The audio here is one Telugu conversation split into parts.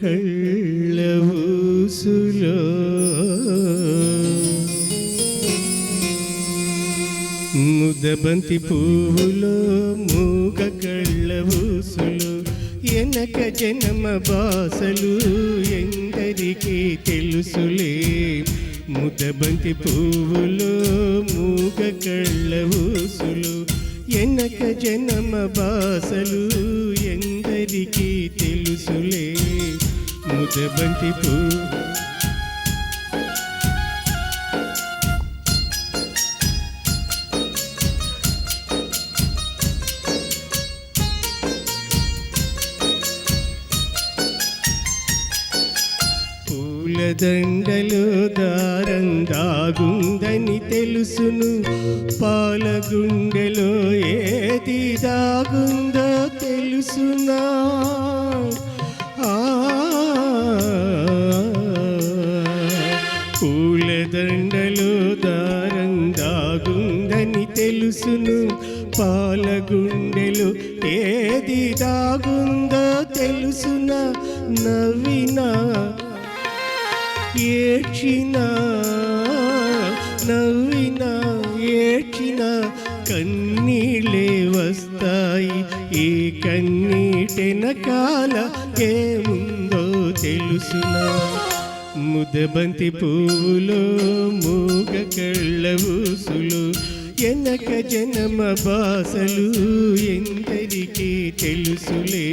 కళ్ళ ముదబంతి పువ్వులో మూగ కళ్ళ ఊసులు ఎనక జనమ బాసలు ఎందరికీ తెలుసులే ముదబంతి పువ్వులో మూగ కళ్ళవూసులు ఎనక జనమ బాసలు ఎందరికీ తెలుసులే ముదబంతి పువ్వు పూలదండలో దారం దాగుందని తెలుసును. పాలగుండెలో ఏది దాగుందో తెలుసునా. పూలదండలో దారం దాగుందని తెలుసును. పాలగుండెలో ఏది దాగుందో తెలుసున నవ్వినా ఏడ్చిన నవ్విన ఏడ్చిన కన్నీళ్ళే వస్తాయి. ఈ కన్నీటెనకాల ఏముందో తెలుసునా. ముదబంతి పువ్వులో మూగ కళ్ళ ఊసులు ఎనక జనమ బాసలు ఎందరికీ తెలుసులే.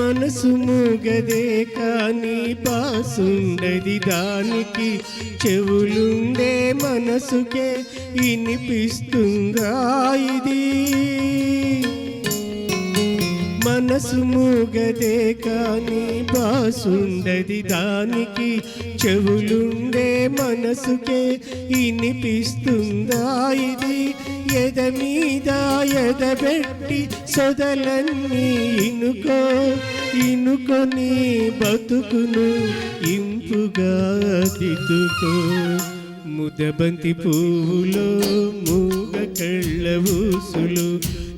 మనసు మూగదే కానీ పాసుండది దానికి. చెవులుండే మనసుకే వినిపిస్తుందా ఇది? మనసు కానీ బాసుండది దానికి చెవులుండే మనసుకే ఇనిపిస్తుందా ఇది? ఎద మీద ఎదబెట్టి సొదలన్నీ ఇనుకో ఇనుకొని బతుకును ఇంపుగా దిద్దుకో. ముదబంతి పువ్వులో మూగ కళ్ళ ఊసులు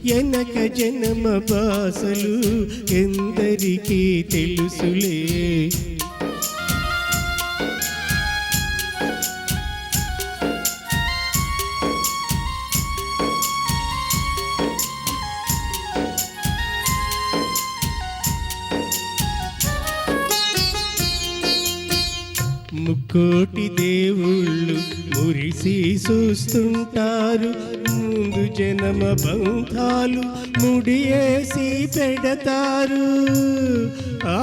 ఎనక జనమ బాసలు ఎందరికీ తెలుసులే. ముక్కోటి దేవుళ్ళు మురిసి చూస్తుంటారు. జనమ బంధాలు ముడియేసి పెడతారు. ఆ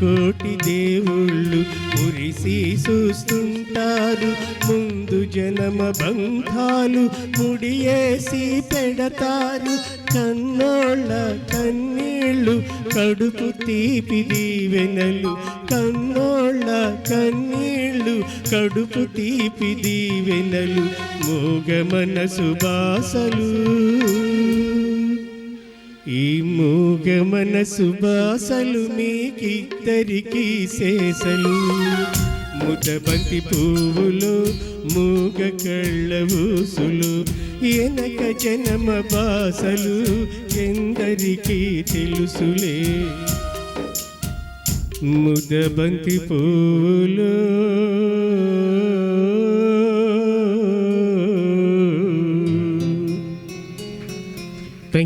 కోటి దేవుళ్ళు మురిసి చూస్తుంటారు. ముందు జనమ బంధాలు ముడియేసి పెడతారు. కన్నోళ్ళ కన్నీళ్ళు కడుపు తీపి దీవెనలు. కన్నోళ్ళ కన్నీళ్ళు కడుపు తీపి దీవెనలు. మోగ మనసు బాసలు. ఈ మూగ మనసు బాసలు మీకిద్దరికి శేషలు ముదబంతి పువ్వులు మూగ కళ్ళ ఊసులు ఎనక జనమ బాసలు ఎందరికీ తెలుసులే. ముదబంతి పూలు